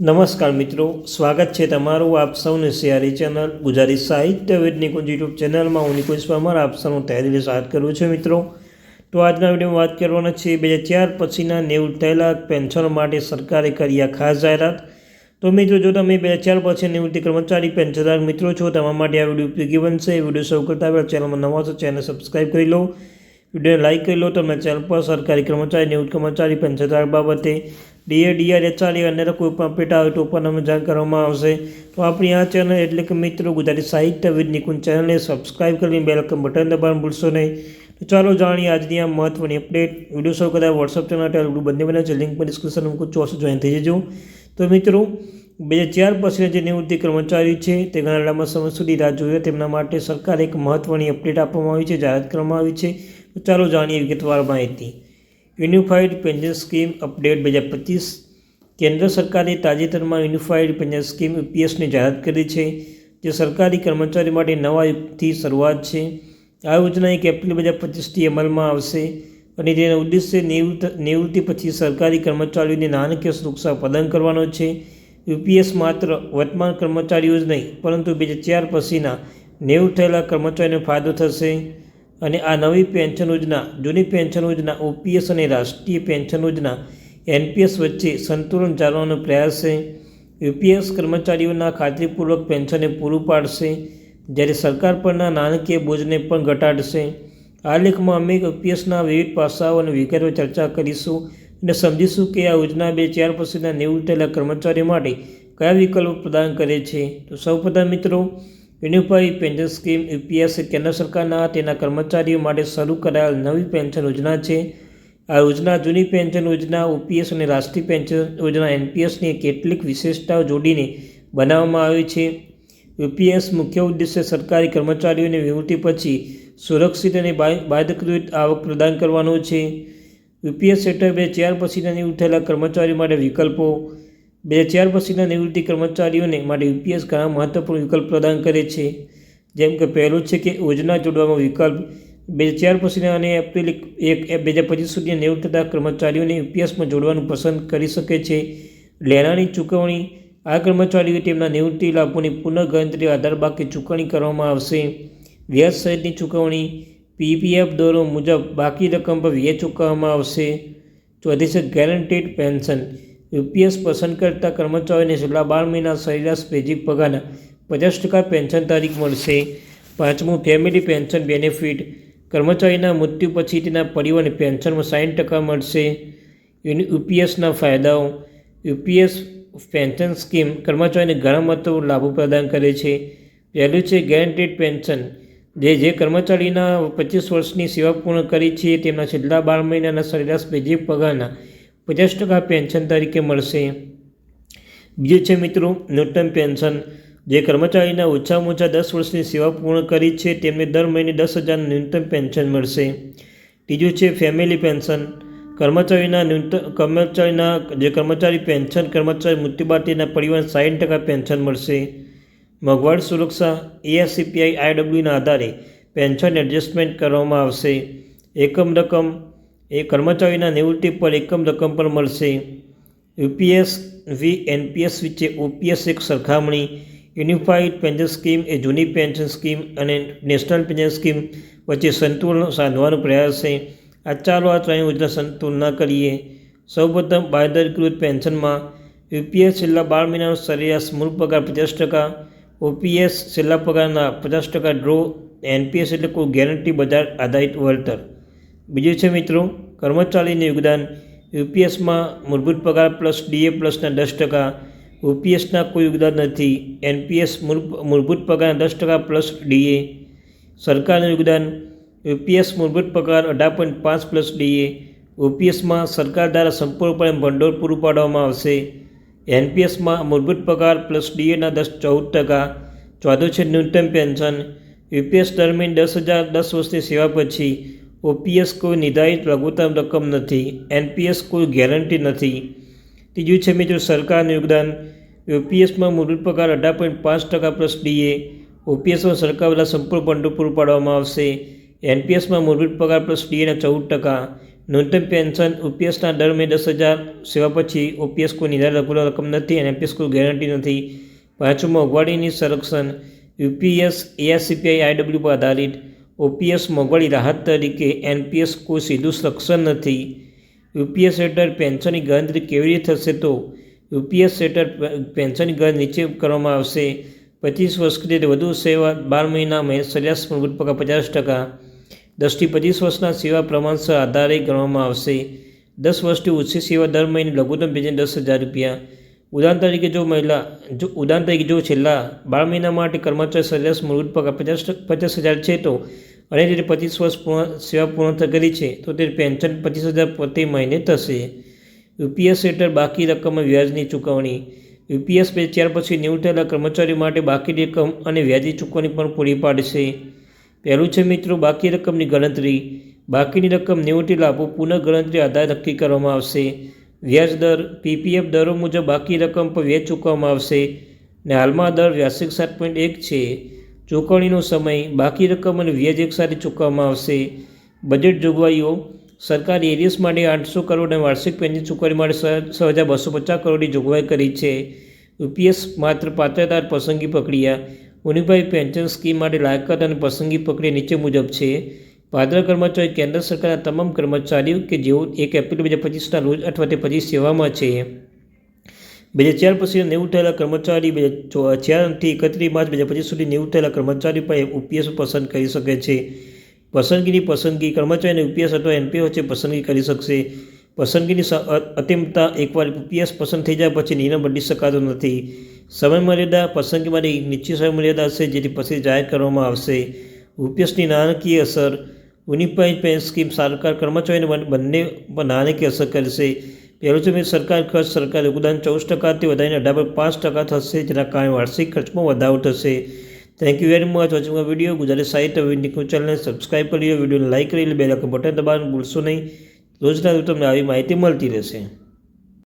નમસ્કાર મિત્રો, સ્વાગત છે તમારું આપ સૌને સિયારી ચેનલ ગુજરાતી સાહિત્ય વેદ નિકુંજ યુટ્યુબ ચેનલમાં. હું નિકુંજ પરમાર, આપ સૌનું તહેદીલી સ્વાગત કરું છું મિત્રો. તો આજના વિડીયોમાં વાત કરવાના છે બે હજાર ચાર પછીના નેવું થયેલા પેન્શનો માટે સરકારે કરી આ ખાસ જાહેરાત. તો મિત્રો, જો તમે બે ચાર પછી નિવૃત્તિ કર્મચારી પેન્શનદાર મિત્રો છો તમારા માટે આ વીડિયો ઉપયોગી બનશે. વીડિયો સૌ કરતા પહેલાં ચેનલમાં નવા છો ચેનલ સબસ્ક્રાઈબ કરી લો. વીડિયો લાઇક કરી લો તમને ચેનલ પર સરકારી કર્મચારી, નિવૃત્ત કર્મચારી પેન્શનદાર બાબતે ડીએ ડીઆર એચઆરએ અને કોઈપણ પેટા આવે તો પણ અમે જાણ કરવામાં આવશે. તો આપણી આ ચેનલ એટલે કે મિત્રો ગુજરાતી સાહિત્ય વિદ ચેનલને સબસ્ક્રાઈબ કરીને બેલકમ બટન દબાણ ભૂલશો નહીં. ચાલો જાણીએ આજની આ મહત્વની અપડેટ વીડિયો શો કદાચ વોટ્સઅપ ચેનલ ટેલિગ્રુપ બંને બને છે. લિંક પર ડિસ્ક્રિપ્શન મૂકું ચોસો જોઈન થઈ જજો. તો મિત્રો, બે હજાર ચાર પછીના જે નિવૃત્તિ કર્મચારી છે, તે ઘણા લાંબા સમય સુધી રાહ જોઈએ તેમના માટે સરકારે એક મહત્વની અપડેટ આપવામાં આવી છે, જાહેરાત કરવામાં આવી છે. ચાલો જાણીએ વિગતવાર માહિતી. યુનિફાઈડ પેન્શન સ્કીમ અપડેટ બે હજાર પચીસ. કેન્દ્ર સરકારે તાજેતરમાં યુનિફાઈડ પેન્શન સ્કીમ યુપીએસની જાહેરાત કરી છે, જે સરકારી કર્મચારી માટે નવા યુગથી શરૂઆત છે. આ યોજના એક એપ્રિલ બે હજાર પચીસથી અમલમાં આવશે અને તેનો ઉદ્દેશ્ય નિવૃત્ત, નિવૃત્તિ પછી સરકારી કર્મચારીઓને નાણાકીય સુરક્ષા પ્રદાન કરવાનો છે. યુપીએસ માત્ર વર્તમાન કર્મચારીઓ જ નહીં, પરંતુ બે હજાર ચાર પછીના નેવું થયેલા કર્મચારીઓને ફાયદો થશે. અને આ નવી પેન્શન યોજના, જૂની પેન્શન યોજના, ઓપીએસ અને રાષ્ટ્રીય પેન્શન યોજના, એનપીએસ વચ્ચે સંતુલન જાળવવાનો પ્રયાસ છે. યુપીએસ કર્મચારીઓના ખાતરીપૂર્વક પેન્શનને પૂરું પાડશે. જ્યારે સરકાર પરના નાણાકીય બોજને પણ ઘટાડશે. આ લેખમાં અમે યુપીએસના વિવિધ પાસાઓ અને વિગતો ચર્ચા કરીશું અને સમજીશું કે આ યોજના બે ચાર પછીના થયેલા કર્મચારીઓ માટે કયા વિકલ્પો પ્રદાન કરે છે. તો સૌપ્રથમ મિત્રો યુનિફાઈડ પેન્શન સ્કીમ, યુપીએસ, કેન્દ્ર સરકારના તેના કર્મચારીઓ માટે શરૂ કરાયેલ નવી પેન્શન યોજના છે. આ યોજના જૂની પેન્શન યોજના ઓપીએસ અને રાષ્ટ્રીય પેન્શન યોજના, એનપીએસની કેટલીક વિશેષતાઓ જોડીને બનાવવામાં આવી છે. યુપીએસ મુખ્ય ઉદ્દેશ્ય સરકારી કર્મચારીઓને નિવૃત્તિ પછી સુરક્ષિત અને બાધકૃત આવક પ્રદાન કરવાનો છે. યુપીએસ હેઠળ બે ચાર પછી નિવૃત્ત થયેલા કર્મચારીઓ માટે વિકલ્પો બે ચાર પછીના નિવૃત્તિ કર્મચારીઓને માટે યુપીએસ ઘણા મહત્વપૂર્ણ વિકલ્પ પ્રદાન કરે છે. જેમ કે પહેલું છે કે યોજના જોડવામાં વિકલ્પ. બે ચાર પછીના અને એપ્રિલ એક બે હજાર પચીસ સુધી નિવૃત્ત થતા કર્મચારીઓને યુપીએસમાં જોડવાનું પસંદ કરી શકે છે. લેણાની ચૂકવણી. આ કર્મચારીઓ તેમના નિવૃત્તિ લાભોની પુનઃગણતરી આધાર બાકી ચૂકવણી કરવામાં આવશે. વ્યાજ સહિતની ચૂકવણી. પીપીએફ દરો મુજબ બાકી રકમ પર વ્યાજ ચૂકવવામાં આવશે. ચોથી છે ગેરંટીડ પેન્શન યુપીએસ પસંદ કરતા કર્મચારીઓને છેલ્લા બાર મહિના સરેરાશ બેઝિક પગારના પચાસ ટકા પેન્શન તારીખ મળશે. પાંચમું, ફેમિલી પેન્શન બેનિફિટ. કર્મચારીના મૃત્યુ પછી તેના પરિવારને પેન્શનમાં સાઠ ટકા મળશે. યુપીએસના ફાયદાઓ. યુપીએસ પેન્શન સ્કીમ કર્મચારીને ઘણા મહત્વ લાભો પ્રદાન કરે છે. પહેલું છે ગેરંટીડ પેન્શન. જે જે કર્મચારીના પચીસ વર્ષની સેવા પૂર્ણ કરી છે, તેમના છેલ્લા બાર મહિનાના સરેરાશ બેઝિક પગારના પચાસ ટકા પેન્શન તરીકે મળશે. બીજું છે મિત્રો ન્યૂનતમ પેન્શન. જે કર્મચારીના ઓછામાં ઓછા દસ વર્ષની સેવા પૂર્ણ કરી છે, તેમને દર મહિને દસ હજાર ન્યૂનતમ પેન્શન મળશે. ત્રીજું છે ફેમિલી પેન્શન. કર્મચારીના ન્યૂનતમ કર્મચારીના, જે કર્મચારી પેન્શન, કર્મચારી મૃત્યુ બાદ તેના પરિવારને સાઠ ટકા પેન્શન મળશે. મોંઘવારી સુરક્ષા એએસસીપીઆઈ આઈડબ્લ્યુના આધારે પેન્શન એડજસ્ટમેન્ટ કરવામાં આવશે. એકમ રકમ એ કર્મચારીના નિવૃત્તિ પર એકમ રકમ પણ મળશે. યુપીએસ વી એનપીએસ વચ્ચે ઓપીએસ એક સરખામણી, યુનિફાઈડ પેન્શન સ્કીમ એ જૂની પેન્શન સ્કીમ અને નેશનલ પેન્શન સ્કીમ વચ્ચે સંતુલન સાધવાનો પ્રયાસ છે. આ ચાલો આ ત્રણ યોજના સંતુલના કરીએ. સૌપ્રથમ બાંયધરીકૃત પેન્શનમાં, યુપીએસ છેલ્લા બાર મહિનાનો સરેરાશ મૂળ પગાર પચાસ ટકા, ઓપીએસ છેલ્લા પગારના પચાસ ટકા ડ્રો, એનપીએસ એટલે કોઈ ગેરંટી બજાર આધારિત વળતર. બીજું છે મિત્રો, કર્મચારીનું યોગદાન યુપીએસમાં મૂળભૂત પગાર પ્લસ ડીએ પ્લસના દસ ટકા ઓપીએસના કોઈ યોગદાન નથી, એનપીએસ મૂળભૂત પગારના દસ ટકા પ્લસ ડીએ, સરકારનું યોગદાન યુપીએસ મૂળભૂત પગાર અઢાર પોઈન્ટ પાંચ પ્લસ ડીએ ઓપીએસમાં સરકાર દ્વારા સંપૂર્ણપણે ભંડોળ પૂરું પાડવામાં આવશે, એનપીએસમાં મૂળભૂત પગાર પ્લસ ડીએના દસ ચૌદ ટકા, ચોથું છે ન્યૂનતમ પેન્શન, યુપીએસ દરમિયાન દસ હજાર દસ વર્ષની સેવા પછી ઓપીએસ કોઈ નિર્ધારિત લઘુત્તમ રકમ નથી, એનપીએસ કોઈ ગેરંટી નથી. ત્રીજું છે મિત્રો સરકારનું યોગદાન. યુપીએસમાં મૂળભૂત પગાર અઢાર પોઈન્ટ પાંચ ટકા પ્લસ ડીએ ઓપીએસમાં સરકાર દ્વારા સંપૂર્ણ ભંડોળ પૂરું પાડવામાં આવશે. એનપીએસમાં મૂળભૂત પગાર પ્લસ ડીએના ચૌદ ટકા. ન્યૂનતમ પેન્શન ઓપીએસના દર મે દસ હજાર સેવા પછી ઓપીએસ કોઈ નિર્ધારિત રકમ નથી અને એનપીએસ કોઈ ગેરંટી નથી. પાંચમું મોંઘવારીની સંરક્ષણ. યુપીએસ એઆરસીપીઆઈ આઈડબ્લ્યુ પર આધારિત. ઓપીએસ મોંઘવારી રાહત તરીકે એનપીએસ કોઈ સીધું સક્ષમ નથી. યુપીએસ હેઠળ પેન્શનની ગણતરી કેવી રીતે થશે તો યુપીએસ હેઠળ પેન્શનની ગણતરી નીચે કરવામાં આવશે. પચીસ વર્ષ કરતી વધુ સેવા બાર મહિનામાં સરેરાશ મૂળભૂત પગાર પચાસ ટકા. દસથી પચીસ વર્ષના સેવા પ્રમાણસર આધારે ગણવામાં આવશે. દસ વર્ષથી ઓછી સેવા દર મહિને લઘુત્તમ પેન્શન દસ હજાર રૂપિયા. ઉદાહરણ તરીકે જો મહિલા, જો ઉદાહરણ તરીકે જો છેલ્લા બાર મહિના માટે કર્મચારી સરેરાશ મૂળભૂત પગાર પચાસ પચાસ હજાર છે તો અને તેને પચીસ વર્ષ પૂર્ણ, સેવા પૂર્ણ કરી છે, તો તે પેન્શન પચીસ હજાર પ્રતિ મહિને થશે. યુપીએસ હેઠળ બાકી રકમમાં વ્યાજની ચૂકવણી. યુપીએસ બે ત્યાર પછી નિવૃત્ત થયેલા કર્મચારીઓ માટે બાકી રકમ અને વ્યાજની ચૂકવણી પણ પૂરી પાડશે. પહેલું છે મિત્રો, બાકી રકમની ગણતરી. બાકીની રકમ નિવૃત્તિ લાભો પુનઃ ગણતરી આધારે નક્કી કરવામાં આવશે. વ્યાજ દર, પીપીએફ દરો મુજબ બાકી રકમ પર વ્યાજ ચૂકવવામાં આવશે ને હાલમાં દર વાર્ષિક સાત પોઈન્ટ એક છે. ચૂકવણીનો સમય, બાકી રકમ અને વ્યાજ એકસાથે ચૂકવવામાં આવશે. બજેટ જોગવાઈઓ, સરકાર એરિયસ માટે આઠસો કરોડ અને વાર્ષિક પેન્શન ચૂકવણી માટે છ હજાર બસો પચાસ કરોડની જોગવાઈ કરી છે. યુપીએસ માત્ર પાત્રતા પસંદગી પ્રક્રિયા, ઉનિભાઈ પેન્શન સ્કીમ માટે લાયકાત અને પસંદગી પ્રક્રિયા નીચે મુજબ છે. પાત્ર કર્મચારી કેન્દ્ર સરકારના તમામ કર્મચારીઓ કે જેઓ એક એપ્રિલ બે હજાર પચીસના રોજ અથવા તે પછી સેવામાં છે બે હજાર ચાર પછી નેવું થયેલા કર્મચારી બે હજાર ચારથી એકત્રીસ માર્ચ બે હજાર પચીસ સુધી નેવું થયેલા કર્મચારી પણ ઉપીએસ પસંદ કરી શકે છે પસંદગીની પસંદગી કર્મચારીને યુપીએસ અથવા એનપીએસ વચ્ચે પસંદગી કરી શકશે પસંદગીની અતિમતા એકવાર યુપીએસ પસંદ થઈ જાય પછી નિર્ણય બદલી શકાતો નથી સમયમર્યાદા પસંદગી માટે એક નિશ્ચિત સમય મર્યાદા હશે જેથી પછી જાહેર કરવામાં આવશે યુપીએસની નાણાકીય અસર યુનિફાઈડ પેન્શન સ્કીમ સરકાર કર્મચારીને બંને નાણાકીય અસર કરશે પહેલું છે સરકાર ખર્ચ સરકાર યોગદાન ચૌદ ટકાથી વધારીને અઢાર પર પાંચ ટકા થશે, જેના કારણે વાર્ષિક ખર્ચમાં વધારો થશે. Thank you very much watching video Gujarati સાહિત્ય વીડિયો ચેનલને સબસ્ક્રાઈબ કરી વિડીયોને લાઈક કરી બે લાખ બટન દબાવવાનું ભૂલશો નહીં. રોજના તમને આવી માહિતી મળતી રહેશે.